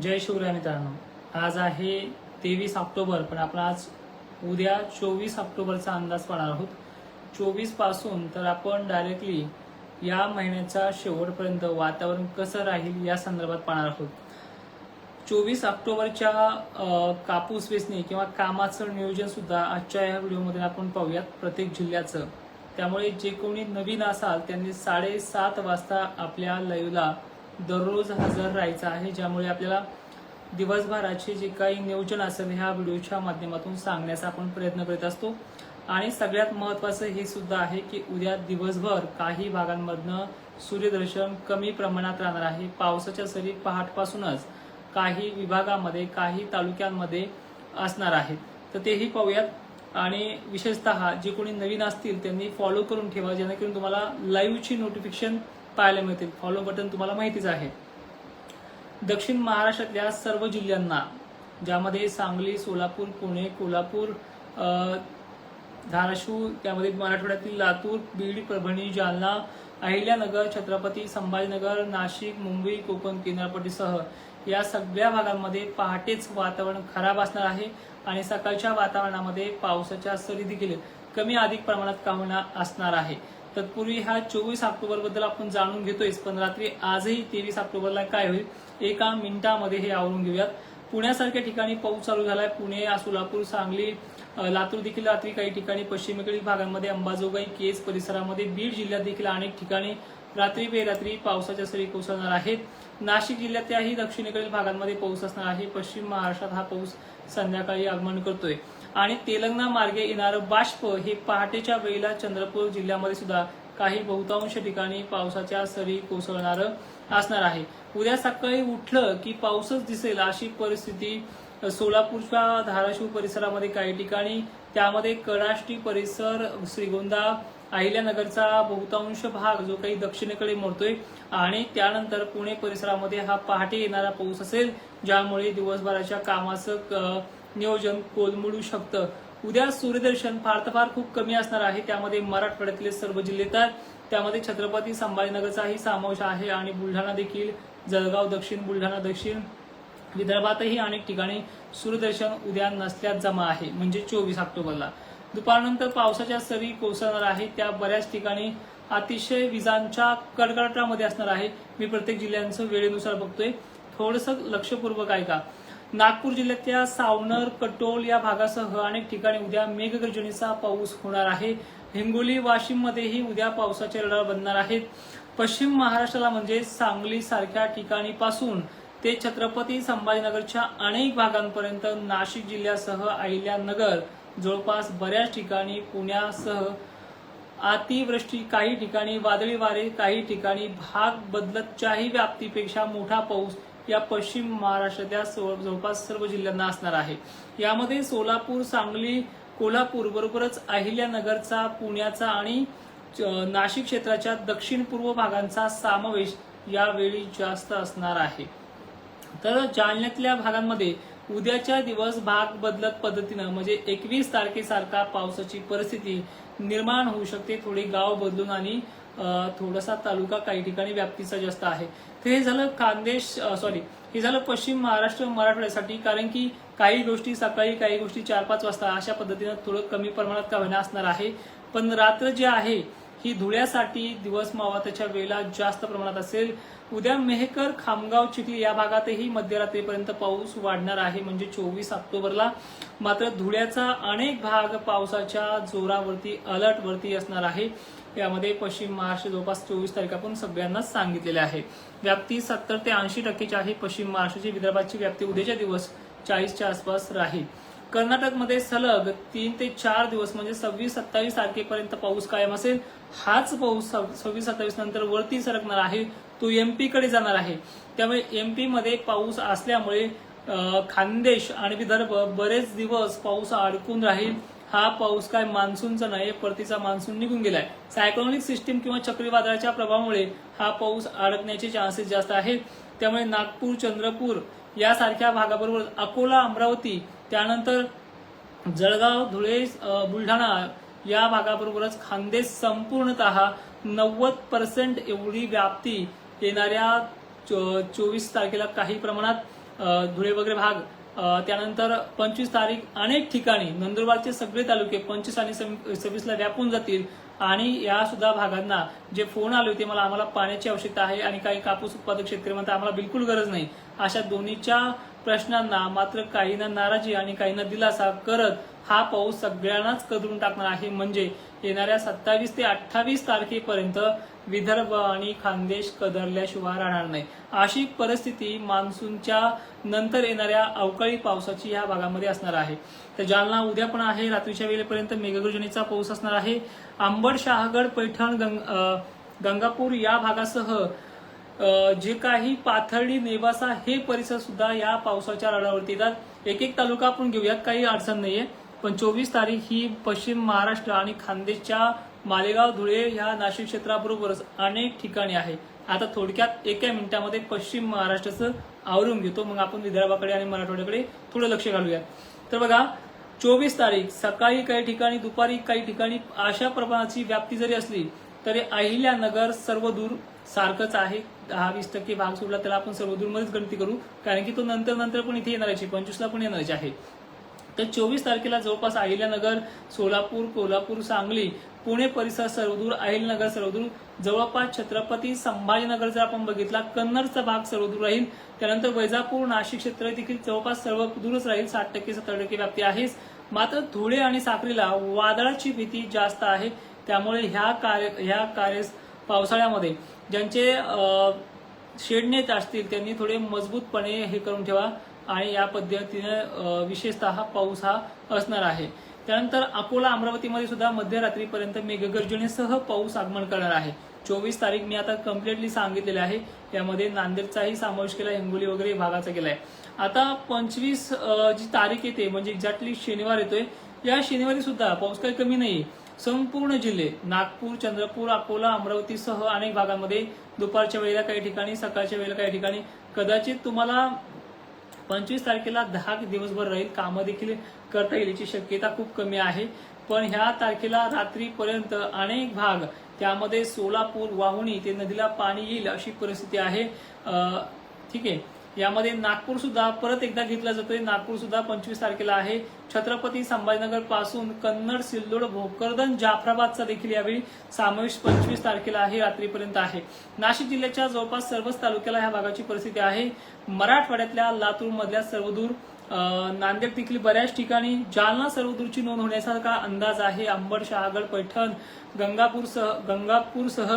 जय शिवराय मित्रांनो. आज आहे तेवीस ऑक्टोबर पण आपण आज उद्या चोवीस ऑक्टोबरचा अंदाज पाहणार आहोत. चोवीसपासून तर आपण डायरेक्टली या महिन्याच्या शेवटपर्यंत वातावरण कसं राहील या संदर्भात पाहणार आहोत. चोवीस ऑक्टोबरच्या कापूस वेचणी किंवा कामाचं नियोजन सुद्धा आजच्या या व्हिडिओमध्ये आपण पाहूयात प्रत्येक जिल्ह्याचं. त्यामुळे जे कोणी नवीन असाल त्यांनी साडेसात वाजता आपल्या लाईव्हला दररोज हजर राहायचं आहे ज्यामुळे आपल्याला दिवसभराचे जे काही नियोजन असेल ह्या व्हिडिओच्या माध्यमातून सांगण्याचा आपण प्रयत्न करीत असतो. आणि सगळ्यात महत्त्वाचं हे सुद्धा आहे की उद्या दिवसभर काही भागांमधनं सूर्यदर्शन कमी प्रमाणात राहणार आहे. पावसाच्या सरी पहाटपासूनच काही विभागामध्ये काही तालुक्यांमध्ये असणार आहेत. तर तेही पाहूयात. आणि विशेषतः जे कोणी नवीन असतील त्यांनी फॉलो करून ठेवा जेणेकरून तुम्हाला लाईव्हची नोटिफिकेशन पाहायला मिळतील. फॉलो बटन तुम्हाला माहितीच आहे. दक्षिण महाराष्ट्रातल्या सर्व जिल्ह्यांना ज्यामध्ये सांगली सोलापूर पुणे कोल्हापूर धाराशिव त्यामध्ये मराठवाड्यातील लातूर बीड परभणी जालना अहिल्यानगर छत्रपती संभाजीनगर नाशिक मुंबई कोकण किनारपट्टीसह या सगळ्या भागांमध्ये पहाटेच वातावरण खराब असणार आहे आणि सकाळच्या वातावरणामध्ये पावसाच्या सरी देखील कमी अधिक प्रमाणात का असणार आहे. तत्पूर्वी हा चोवीस ऑक्टोबरबद्दल आपण जाणून घेतोय पण रात्री आजही तेवीस ऑक्टोबरला काय होईल एका मिनिटामध्ये हे आवरून घेऊयात. पुण्यासारख्या ठिकाणी पाऊस चालू झालाय. पुणे सोलापूर सांगली लातूर देखील रात्री काही ठिकाणी पश्चिमेकडील भागांमध्ये अंबाजोगाई केज परिसरामध्ये बीड जिल्ह्यात देखील अनेक ठिकाणी रात्री बेरात्री पावसाच्या सरी कोसळणार आहेत. नाशिक जिल्ह्यातल्याही दक्षिणेकडील भागांमध्ये पाऊस असणार आहे. पश्चिम महाराष्ट्रात हा पाऊस संध्याकाळी आगमन करतोय. आणि तेलंगणा मार्गे येणारं बाष्प हे पहाटेच्या वेळेला चंद्रपूर जिल्ह्यामध्ये सुद्धा काही बहुतांश ठिकाणी पावसाच्या सरी कोसळणारं असणार आहे. उद्या सकाळी उठलं की पाऊसच दिसेल अशी परिस्थिती सोलापूरच्या धाराशिव परिसरामध्ये काही ठिकाणी. त्यामध्ये कडाष्टी परिसर श्रीगोंदा अहिल्यानगरचा बहुतांश भाग जो काही दक्षिणेकडे मोडतोय. आणि त्यानंतर पुणे परिसरामध्ये हा पहाटे येणारा पाऊस असेल ज्यामुळे दिवसभराच्या कामाचं नियोजन कोलमडू शकतं. उद्या सूर्यदर्शन फार तर फार खूप कमी असणार आहे. त्यामध्ये मराठवाड्यातले सर्व जिल्हे तर त्यामध्ये छत्रपती संभाजीनगरचाही समावेश आहे आणि बुलढाणा देखील जळगाव दक्षिण बुलढाणा दक्षिण विदर्भातही अनेक ठिकाणी सूर्यदर्शन उद्या नसल्यात जमा आहे म्हणजे चोवीस ऑक्टोबरला. दुपारनंतर पावसाच्या सरी कोसळणार आहे त्या बऱ्याच ठिकाणी अतिशय विजांच्या कडकडाटामध्ये असणार आहे. मी प्रत्येक जिल्ह्यांचं वेळेनुसार बघतोय. थोडस लक्षपूर्वक ऐका. नागपूर जिल्ह्यातल्या सावनर कटोल या भागासह अनेक ठिकाणी उद्या मेघगर्जनेचा पाऊस होणार आहे. हिंगोली वाशिममध्येही उद्या पावसाचे रडार बनणार आहेत. पश्चिम महाराष्ट्राला म्हणजे सांगली सारख्या ठिकाणी पासून ते छत्रपती संभाजीनगरच्या अनेक भागांपर्यंत नाशिक जिल्ह्यासह अहिल्यानगर जवळपास बऱ्याच ठिकाणी पुण्यासह अतिवृष्टी काही ठिकाणी वादळी वारे काही ठिकाणी भाग बदलतच्याही व्याप्तीपेक्षा मोठा पाऊस या पश्चिम महाराष्ट्रातल्या जवळपास सर्व जिल्ह्यांना असणार आहे. यामध्ये सोलापूर सांगली कोल्हापूर बरोबरच अहिल्यानगरचा पुण्याचा आणि नाशिक क्षेत्राच्या दक्षिण पूर्व भागांचा समावेश यावेळी जास्त असणार आहे. तर जालन्यातल्या भागांमध्ये उद्याच्या दिवस भाग बदलत पद्धतीनं म्हणजे एकवीस तारखेसारखा पावसाची परिस्थिती निर्माण होऊ शकते. थोडी गाव बदलून आणि थोडासा तालुका काही ठिकाणी व्याप्तीचा जास्त आहे. तर हे झालं खानदेश सॉरी हे झालं पश्चिम महाराष्ट्र मराठवाड्यासाठी. कारण की काही गोष्टी सकाळी काही गोष्टी चार पाच वाजता अशा पद्धतीनं थोडं कमी प्रमाणात का होईना असणार आहे. पण रात्र जे आहे ही धुळ्यासाठी दिवस मावताच्या वेळेला जास्त प्रमाणात असेल. उद्या मेहकर खामगाव चिखली या भागातही मध्यरात्रीपर्यंत पाऊस वाढणार आहे म्हणजे चोवीस ऑक्टोबरला. मात्र धुळ्याचा अनेक भाग पावसाच्या जोरावरती अलर्टवरती असणार आहे. यामध्ये पश्चिम महाराष्ट्र जवळपास चोवीस तारखापासून सगळ्यांनाच सांगितलेले आहे. व्याप्ती सत्तर ते ऐंशी टक्केची आहे. पश्चिम महाराष्ट्राची विदर्भाची व्याप्ती उद्याच्या दिवस चाळीसच्या आसपास राहील. कर्नाटकमध्ये सलग तीन ते चार दिवस म्हणजे सव्वीस सत्तावीस तारखेपर्यंत पाऊस कायम असेल. हाच पाऊस सव्वीस सत्तावीस नंतर वरती सरकणार आहे. तो एमपी कडे जाणार आहे. त्यामुळे एमपी मध्ये पाऊस असल्यामुळे खानदेश आणि विदर्भ बरेच दिवस पाऊस अडकून राहील. हा पाऊस काय मान्सूनचा नाही परतीचा मान्सून निघून गेलाय. सायक्लोनिक सिस्टीम किंवा चक्रीवादळाच्या प्रभावामुळे हा पाऊस अडकण्याचे चान्सेस जास्त आहेत. त्यामुळे नागपूर चंद्रपूर यासारख्या भागाबरोबर अकोला अमरावती त्यानंतर जळगाव धुळे बुलढाणा या भागाबरोबरच खानदेश संपूर्णतः नव्वद पर्सेंट एवढी व्याप्ती येणाऱ्या चोवीस तारखेला काही प्रमाणात धुळे वगैरे भाग त्यानंतर पंचवीस तारीख अनेक ठिकाणी नंदुरबारचे सगळे तालुके पंचवीस आणि सव्वीसला व्यापून जातील. आणि या सुद्धा भागांना जे फोन आले होते मला आम्हाला पाण्याची आवश्यकता आहे आणि काही कापूस उत्पादक शेतकरी म्हणतात आम्हाला बिलकुल गरज नाही. अशा दोन्हीच्या प्रश्नांना मात्र काहींना नाराजी आणि काहींना दिलासा करत हा पाऊस सगळ्यांनाच कदरून टाकणार आहे. म्हणजे येणाऱ्या सत्तावीस ते अठ्ठावीस तारखेपर्यंत विदर्भ आणि खानदेश कदरल्याशिवाय राहणार नाही. अशी परिस्थिती मान्सूनच्या नंतर येणाऱ्या अवकाळी पावसाची या भागामध्ये असणार आहे. तर जालना उद्या पण आहे रात्रीच्या वेळेपर्यंत मेघगर्जनेचा पाऊस असणार आहे. आंबड शहागड पैठण गंग अं, गंगापूर या भागासह जे काही पाथर्डी नेवासा हे परिसर सुद्धा या पावसाच्या रडावरती येतात. एक एक तालुका आपण घेऊयात काही अडचण नाहीये. पण चोवीस तारीख ही पश्चिम महाराष्ट्र आणि खानदेशच्या मालेगाव धुळे ह्या नाशिक क्षेत्राबरोबरच अनेक ठिकाणी आहे. आता थोडक्यात एका मिनिटामध्ये पश्चिम महाराष्ट्राचं आवरून घेतो. मग आपण विदर्भाकडे आणि मराठवाड्याकडे थोडं लक्ष घालूयात तर बघा चोवीस तारीख सकाळी काही ठिकाणी दुपारी काही ठिकाणी अशा प्रमाणाची व्याप्ती जरी असली तरी अहिल्यानगर सर्वदूर सारखंच आहे. दहा वीस टक्के भाग सोडला त्याला आपण सर्वदूरमध्येच गणती करू. कारण की तो नंतर नंतर पण इथे येणारच आहे पंचवीसला पण येणारच आहे. तर चोवीस तारखेला जवळपास अहिल्यानगर सोलापूर कोल्हापूर सांगली पुणे परिसर सर्वदूर अहिलनगर सर्वदूर जवळपास छत्रपती संभाजीनगर जर आपण बघितला कन्नडचा भाग सर्वदूर राहील. त्यानंतर वैजापूर नाशिक क्षेत्र देखील जवळपास सर्व दूरच राहील. साठ टक्के सत्तर टक्के व्याप्ती आहेच. मात्र धुळे आणि साखरीला वादळाची भीती जास्त आहे. त्यामुळे ह्या कार्य ह्या कार्य पावसाळ्यामध्ये ज्यांचे शेडनेत असतील त्यांनी थोडे मजबूतपणे हे करून ठेवा. आणि या पद्धतीने विशेषत विशेषतः पाऊस हा असणार आहे. त्यानंतर अकोला अमरावतीमध्ये सुद्धा मध्यरात्रीपर्यंत मेघगर्जनेसह पाऊस आगमन करणार आहे. चोवीस तारीख मी आता कम्प्लिटली सांगितलेले आहे. यामध्ये नांदेडचाही समावेश केला हिंगोली वगैरे भागाचा केलाय. आता पंचवीस जी तारीख येते म्हणजे एक्झॅक्टली शनिवार येतोय या शनिवारी सुद्धा पाऊस काही कमी नाही संपूर्ण जिल्हे नागपूर चंद्रपूर अकोला अमरावतीसह अनेक भागांमध्ये दुपारच्या वेळेला काही ठिकाणी सकाळच्या वेळेला काही ठिकाणी कदाचित तुम्हाला पंचवीस तारखेला दहा दिवसभर राहील. कामं देखील करता येईल याची शक्यता खूप कमी आहे. पण ह्या तारखेला रात्रीपर्यंत अनेक भाग त्यामध्ये सोलापूर वाहुणी ते नदीला पाणी येईल अशी परिस्थिती आहे. ठीक आहे. यामध्ये नागपूर सुद्धा परत एकदा घेतला जातोय. नागपूर सुद्धा पंचवीस तारखेला आहे. छत्रपती संभाजीनगरपासून कन्नड सिल्लोड भोकरदन जाफराबादचा देखील यावेळी समावेश पंचवीस तारखेला आहे रात्रीपर्यंत आहे. नाशिक जिल्ह्याच्या जवळपास सर्वच तालुक्याला ह्या भागाची परिस्थिती आहे. मराठवाड्यातल्या लातूरमधल्या सर्वदूर नांदेड देखील बऱ्याच ठिकाणी जालना सर्वदूरची नोंद होण्यासारखा अंदाज आहे. अंबड शहागड पैठण गंगापूरसह गंगापूरसह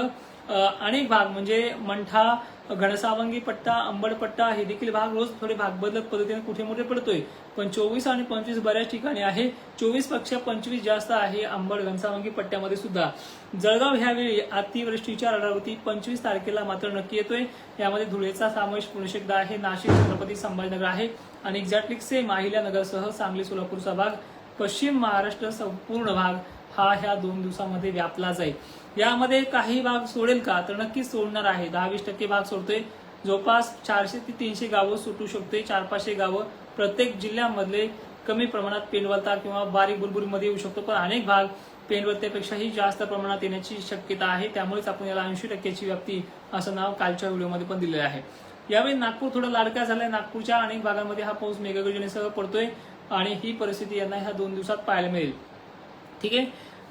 अनेक भाग म्हणजे मंठा घनसावंगी पट्टा अंबड पट्टा हे देखील भाग रोज थोडे भाग बदलत पद्धतीने कुठे मोठे पडतोय. पण चोवीस आणि पंचवीस बऱ्याच ठिकाणी आहे. चोवीसपेक्षा पंचवीस जास्त आहे अंबड घनसावंगी पट्ट्यामध्ये सुद्धा. जळगाव ह्यावेळी अतिवृष्टीच्या रडावरती पंचवीस तारखेला मात्र नक्की येतोय. यामध्ये धुळेचा समावेश पुरुष आहे. नाशिक छत्रपती संभाजीनगर आहे. आणि एक्झॅक्टली सेम अहिल्यानगरसह सांगली सोलापूरचा भाग. पश्चिम महाराष्ट्र संपूर्ण भाग हा ह्या दोन दिवसामध्ये व्यापला जाईल यामध्ये काही भाग सोडेल का? तर नक्कीच सोडणार आहे. दहा वीस टक्के भाग सोडतोय. जवळपास चारशे ते तीनशे गावं सुटू शकते चार पाचशे गावं प्रत्येक जिल्ह्यामधले कमी प्रमाणात पेनवलता किंवा बारीक बुरबुरीमध्ये येऊ शकतो. पण अनेक भाग पेनवलतेपेक्षाही जास्त प्रमाणात येण्याची शक्यता आहे. त्यामुळेच आपण याला ऐंशी टक्क्याची व्याप्ती असं नाव कालच्या व्हिडिओमध्ये पण दिलेलं आहे. यावेळी नागपूर थोडं लाडका झालाय. नागपूरच्या अनेक भागांमध्ये हा पाऊस मेघगर्जनेसह पडतोय आणि ही परिस्थिती यांना ह्या दोन दिवसात पाहायला मिळेल. ठीक आहे?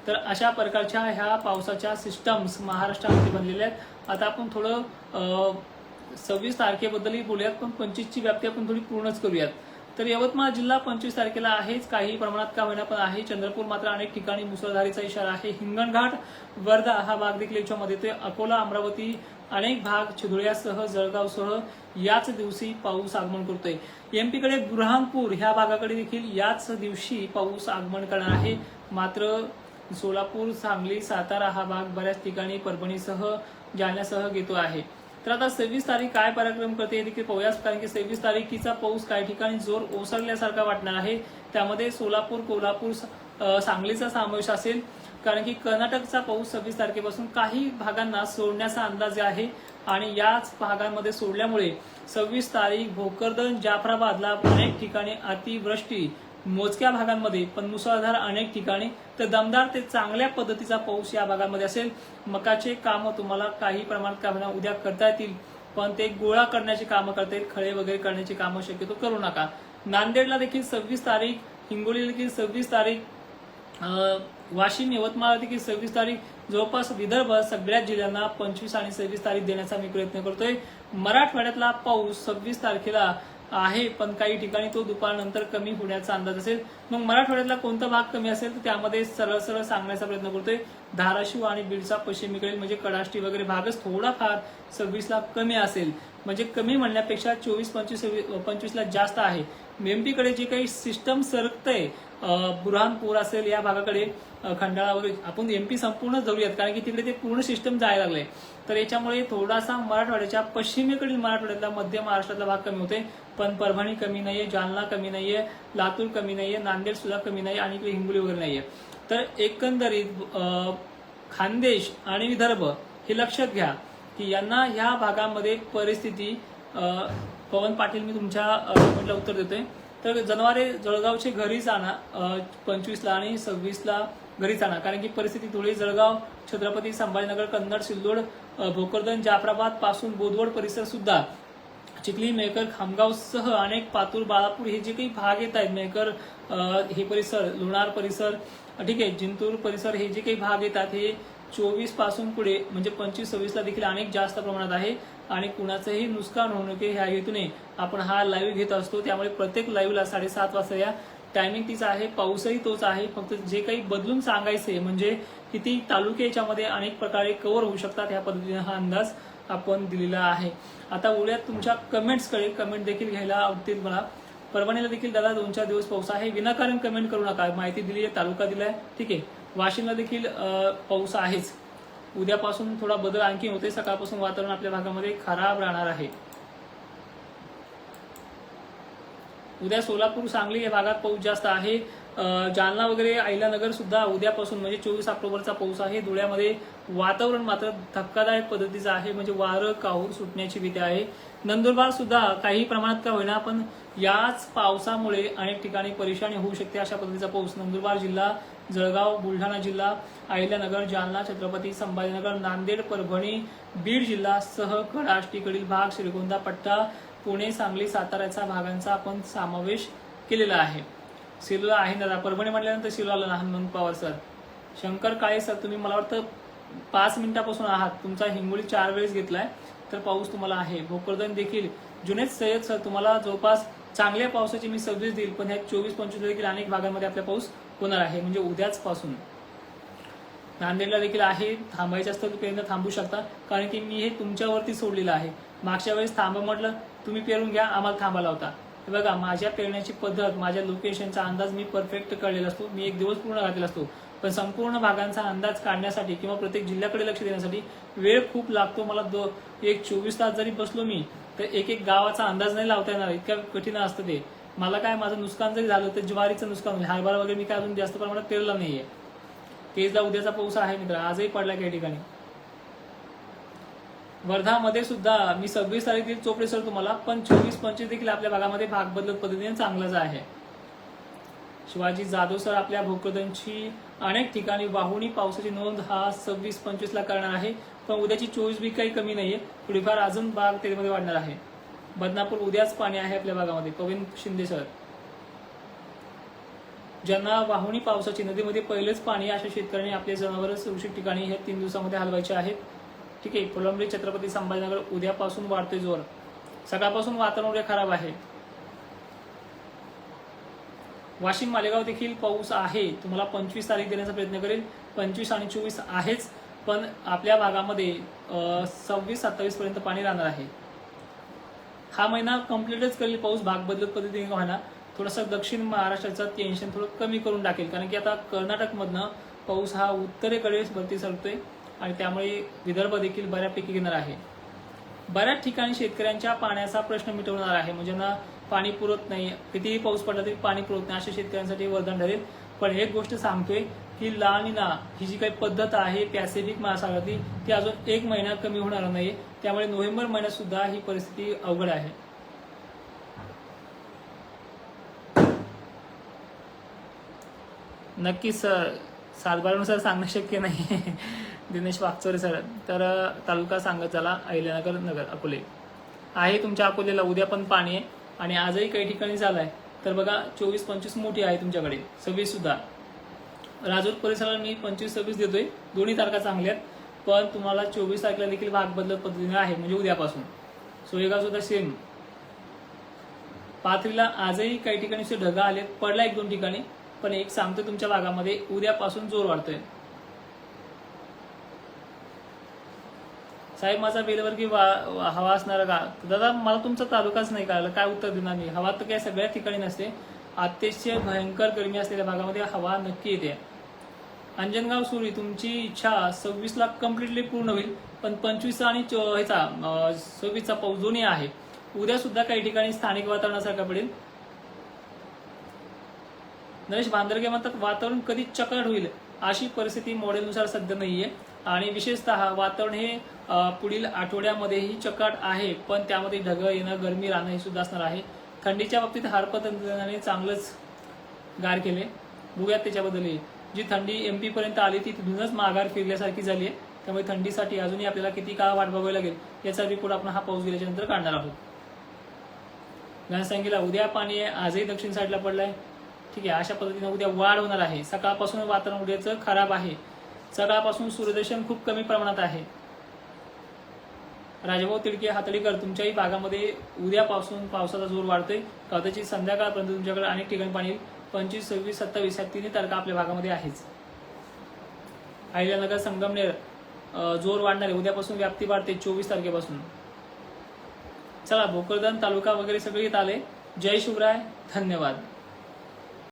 तर अशा प्रकारच्या ह्या पावसाच्या सिस्टम्स महाराष्ट्रामध्ये बनलेल्या आहेत. आता आपण थोडं सव्वीस तारखेबद्दलही बोलूयात पण पंचवीसची व्याप्ती आपण थोडी पूर्णच करूयात. तर यवतमाळ जिल्हा पंचवीस तारखेला आहेच काही प्रमाणात का होईना पण आहे. चंद्रपूर मात्र अनेक ठिकाणी मुसळधारीचा इशारा आहे. हिंगणघाट वर्धा हा भाग देखील याच्यामध्ये येतोय. अकोला अमरावती अनेक भाग चिधुळ्यासह जळगावसह याच दिवशी पाऊस आगमन करतोय. एमपीकडे बुरहानपूर ह्या भागाकडे देखील याच दिवशी पाऊस आगमन करणार आहे. मात्र सोलापूर सांगली सातारा हा भाग बऱ्याच ठिकाणी परभणीसह जालन्यासह घेतो आहे. तर आता सव्वीस तारीख काय पराक्रम करते देखील पाहूयाच कारण की सव्वीस तारखेचा पाऊस काही ठिकाणी जोर ओसरल्यासारखा वाटणार आहे. त्यामध्ये सोलापूर कोल्हापूर सांगलीचा समावेश असेल कारण की कर्नाटकचा पाऊस सव्वीस तारखेपासून काही भागांना सोडण्याचा अंदाज आहे. आणि याच भागांमध्ये सोडल्यामुळे सव्वीस तारीख भोकरदन जाफराबादला अनेक ठिकाणी अतिवृष्टी मोजक्या भागांमध्ये पण मुसळधार अनेक ठिकाणी. तर दमदार ते चांगल्या पद्धतीचा पाऊस या भागामध्ये असेल. मकाचे कामं तुम्हाला काही प्रमाणात का उद्या करता येतील. पण ते गोळा करण्याची कामं येईल. खळे वगैरे करण्याची कामं शक्यतो करू नका. नांदेडला देखील सव्वीस तारीख हिंगोलीला देखील सव्वीस तारीख अं, वाशिम यवतमाळ देखील सव्वीस तारीख जवळपास विदर्भ सगळ्या जिल्ह्यांना पंचवीस आणि सव्वीस तारीख देण्याचा मी प्रयत्न करतोय. मराठवाड्यातला पाऊस सव्वीस तारखेला आहे पण काही ठिकाणी तो दुपारनंतर कमी होण्याचा अंदाज असेल. मग मराठवाड्यातला कोणता भाग कमी असेल तर त्यामध्ये सरळ सरळ सांगण्याचा प्रयत्न करतोय. धाराशिव आणि बीडचा पश्चिमेकडील म्हणजे कडाष्टी वगैरे भागच थोडाफार सव्वीसला कमी असेल. म्हणजे कमी म्हणण्यापेक्षा चोवीस पंचवीस पंचवीसला जास्त आहे. एमपीकडे जे काही सिस्टम सरकतंय बुरहानपूर असेल या भागाकडे खंडाळा वगैरे आपण एमपी संपूर्ण जाऊयात कारण की तिकडे ते पूर्ण सिस्टम जायला लागले तर याच्यामुळे थोडासा मराठवाड्याच्या पश्चिमेकडील मराठवाड्यातला मध्य महाराष्ट्रातला भाग कमी होते पण परभणी कमी नाहीये जालना कमी नाहीये लातूर कमी नाहीये नांदेड सुद्धा कमी नाही आणि इकडे हिंगोली वगैरे नाहीये. तर एकंदरीत खानदेश आणि विदर्भ हे लक्षात घ्या. की यांना ह्या भागामध्ये परिस्थिती पवन पाटील मी तुमच्या कमेंटला उत्तर देतोय. तर जनावरे जळगावचे घरीच आणा पंचवीसला आणि सव्वीसला घरीच आणा कारण की परिस्थिती धुळे जळगाव छत्रपती संभाजीनगर कन्नड सिल्लोड भोकरदन जाफराबादपासून बोदवड परिसर सुद्धा. चिखली मेहकर खामगाव सह अनेक पातूर बाळापूर हे जे काही भाग येत आहेत मेहकर हे परिसर लोणार परिसर ठीक आहे जिंतूर परिसर हे जे काही भाग येतात हे चोवीसपासून पुढे म्हणजे पंचवीस सव्वीसला देखील अनेक जास्त प्रमाणात आहे. आणि कुणाचंही नुकसान होऊ नये ह्या हेतूने आपण हा लाईव्ह घेत असतो. त्यामुळे प्रत्येक लाईव्हला साडेसात वाजता या टायमिंग तिचा आहे. पाऊसही तोच आहे. फक्त जे काही बदलून सांगायचे म्हणजे किती तालुके याच्यामध्ये अनेक प्रकारे कव्हर होऊ शकतात ह्या पद्धतीने हा अंदाज आपण दिलेला आहे. आता उद्या तुमच्या कमेंट्सकडे कमेंट देखील घ्यायला आवडतील मला. परभणीला देखील दादा दोन चार दिवस पाऊस आहे. विनाकारण कमेंट करू नका. माहिती दिली आहे तालुका दिलाय. ठीक आहे. वाशिमला देखील पाऊस आहेच. उद्यापासून थोडा बदल आणखी होते सकाळपासून वातावरण आपल्या भागामध्ये खराब राहणार आहे. उद्या सोलापूर सांगली या भागात पाऊस जास्त आहे. जालना वगैरे अहिलानगर सुद्धा उद्यापासून म्हणजे चोवीस ऑक्टोबरचा पाऊस आहे. धुळ्यामध्ये वातावरण मात्र धक्कादायक पद्धतीचं आहे. म्हणजे वारं काहूर सुटण्याची भीती आहे. नंदुरबार सुद्धा काही प्रमाणात का होईना पण याच पावसामुळे अनेक ठिकाणी परेशानी होऊ शकते अशा पद्धतीचा पाऊस नंदुरबार जिल्हा जळगाव बुलढाणा जिल्हा अहिल्यानगर जालना छत्रपती संभाजीनगर नांदेड परभणी बीड जिल्हा सह कडाष्टीकडील भाग श्रीगोंदा पट्टा पुणे सांगली साताऱ्याचा भागांचा आपण समावेश केलेला आहे. सिलोला आहे दादा परभणी म्हटल्यानंतर सिलोला लहान म्हणून पवार सर. शंकर काळे सर तुम्ही मला वाटतं पाच मिनिटापासून आहात. तुमचा हिंगोली चार वेळेस घेतलाय तर पाऊस तुम्हाला आहे. भोकरदन देखील जुनेद सय्यद सर तुम्हाला जवळपास चांगल्या पावसाची मी सव्वीस देईल पण ह्या चोवीस पंचवीस देखील अनेक भागांमध्ये आपला पाऊस होणार आहे म्हणजे उद्याच पासून नांदेडला देखील आहे थांबायचं असतं तुम्ही थांबू शकता. कारण की मी हे तुमच्यावरती सोडलेलं आहे. मागच्या वेळेस थांबा म्हटलं तुम्ही पेरून घ्या आम्हाला थांबायला होता. हे बघा माझ्या पेरण्याची पद्धत माझ्या लोकेशनचा अंदाज मी परफेक्ट कळलेला असतो. मी एक दिवस पूर्ण घातलेला असतो. पण संपूर्ण भागांचा अंदाज काढण्यासाठी किंवा प्रत्येक जिल्ह्याकडे लक्ष देण्यासाठी वेळ खूप लागतो मला. दो एक चोवीस तास जरी बसलो मी तर एक एक गावाचा अंदाज नाही लावता येणार इतक्या कठीण असतं ते. मला काय माझं नुकसान जरी झालं तर ज्वारीचं नुकसान होईल. हरभरा वगैरे मी काय अजून जास्त प्रमाणात पेरला नाहीये. तेजला उद्याचा पाऊस आहे मित्र आजही पडला काही ठिकाणी. वर्धामध्ये सुद्धा मी सव्वीस तारीख देईल चोपडे सर तुम्हाला पण चोवीस पंचवीस देखील आपल्या भागामध्ये भाग बदलत पद्धतीने चांगलाच आहे. शिवाजी जाधव सर आपल्या भोकरदनची अनेक ठिकाणी वाहुणी पावसाची नोंद हा सव्वीस पंचवीसला करणार आहे. पण उद्याची चोवीस बी काही कमी नाहीये. थोडीफार अजून भाग त्यामध्ये वाढणार आहे. बदनापूर उद्याच पाणी आहे आपल्या भागामध्ये. पवीन शिंदे सर. ज्यांना वाहुणी पावसाची नदीमध्ये पहिलेच पाणी अशा शेतकऱ्यांनी आपले जनावर सुरक्षित ठिकाणी हे तीन दिवसामध्ये हलवायचे आहेत ठीक आहे फुलंब्री छत्रपती संभाजीनगर उद्यापासून वाढतोय जोर. सकाळपासून वातावरण उद्या खराब आहे. वाशिम मालेगाव देखील पाऊस आहे. तुम्हाला पंचवीस तारीख देण्याचा प्रयत्न करेल. पंचवीस आणि चोवीस आहेच पण आपल्या भागामध्ये सव्वीस सत्तावीस पर्यंत पाणी राहणार आहे. हा महिना कम्प्लीटच करेल पाऊस भाग बदलत पद्धतीने व्हायला थोडासा दक्षिण महाराष्ट्राचं टेन्शन थोडं कमी करून टाकेल. कारण की आता कर्नाटकमधनं पाऊस हा उत्तरेकडे वरती सरतोय आणि त्यामुळे विदर्भ देखील बऱ्यापैकी घेणार आहे. बऱ्याच ठिकाणी शेतकऱ्यांच्या पाण्याचा प्रश्न मिटवणार आहे. म्हणजे ना पाणी पुरत नाही कितीही पाऊस पडला तरी पाणी पुरत नाही अशा शेतकऱ्यांसाठी वरदान ठरेल. पण एक गोष्ट सांगतोय की लानिना ही जी काही पद्धत आहे पॅसिफिक महासागरातली ती अजून एक महिना कमी होणार नाही त्यामुळे नोव्हेंबर महिन्यात सुद्धा ही परिस्थिती अवघड आहे. नक्कीच सर सातबारानुसार सांगणं शक्य नाही. दिनेश वागचोरे सर तर तालुका सांगत झाला अहिल्यानगर नगर अकोले. आहे तुमच्या अकोल्याला उद्या पण पाणी आहे. आणि आजही काही ठिकाणी झालाय. तर बघा चोवीस पंचवीस मोठी आहे तुमच्याकडे. सव्वीस सुद्धा. राजूर परिसराला मी पंचवीस सव्वीस देतोय. दोन्ही तारखा चांगल्या आहेत पण तुम्हाला चोवीस तारखेला देखील भाग बदलत पद्धतीने आहे म्हणजे उद्यापासून. सोयगाव सुद्धा सेम पाथरीला आजही काही ठिकाणी असे ढगा आलेत पडला एक दोन ठिकाणी पण एक सांगतो तुमच्या भागामध्ये उद्यापासून जोर वाढतोय. साहेब माझा बेलवर्गी वा- हवा असणारा का दादा मला तुमचा तालुकाच नाही कळाला काय उत्तर देणार मी? हवा तर काय सगळ्या ठिकाणी नसते. अतिशय भयंकर गरमी असलेल्या भागामध्ये हवा नक्की येते. अंजनगाव सुरी तुमची इच्छा सव्वीस लाख कम्प्लिटली पूर्ण होईल. पण पंचवीस आणि चो- ह्याचा सव्वीसचा पाऊस दोन्ही आहे. उद्या सुद्धा काही ठिकाणी स्थानिक वातावरणासारखा पडेल. नरेश भांदरगे म्हणतात वातावरण कधी चकाट होईल अशी परिस्थिती मॉडेलनुसार सध्या नाहीये. आणि विशेषतः वातावरण हे पुढील आठवड्यामध्येही चकाट आहे. पण त्यामध्ये ढग येणं गरमी राहणं हे सुद्धा असणार आहे. थंडीच्या बाबतीत हार्प तंत्रज्ञानाने चांगलंच गार केले बघूयात त्याच्याबद्दलही. जी थंडी एम पी पर्यंत आली ती तिथूनच माघार फिरल्यासारखी झाली आहे त्यामुळे थंडीसाठी अजूनही आपल्याला किती काळ वाट बघावी लागेल याचा रिपोर्ट आपण हा पाऊस गेल्याच्यानंतर काढणार आहोत. घनसंख्येला उद्या पाणी आहे आजही दक्षिण साईडला पडलाय. ठीक आहे अशा पद्धतीने उद्या वाढ होणार आहे. सकाळपासून वातावरण उद्याचं खराब आहे. सकाळपासून सूर्यदर्शन खूप कमी प्रमाणात आहे. राजभाऊ तिडके हातळीकर तुमच्याही भागामध्ये उद्यापासून पावसाचा जोर वाढतोय. कदाचित संध्याकाळपर्यंत तुमच्याकडे अनेक ठिकाणी पाणी येईल. पंचवीस सव्वीस सत्तावीस या तिन्ही तारखा आपल्या भागामध्ये आहेच. अहिल्यानगर संगमनेर जोर वाढणार. आहे उद्यापासून व्याप्ती वाढते चोवीस तारखेपासून. चला भोकरदन तालुका वगैरे सगळे येत आले. जय शिवराय. धन्यवाद.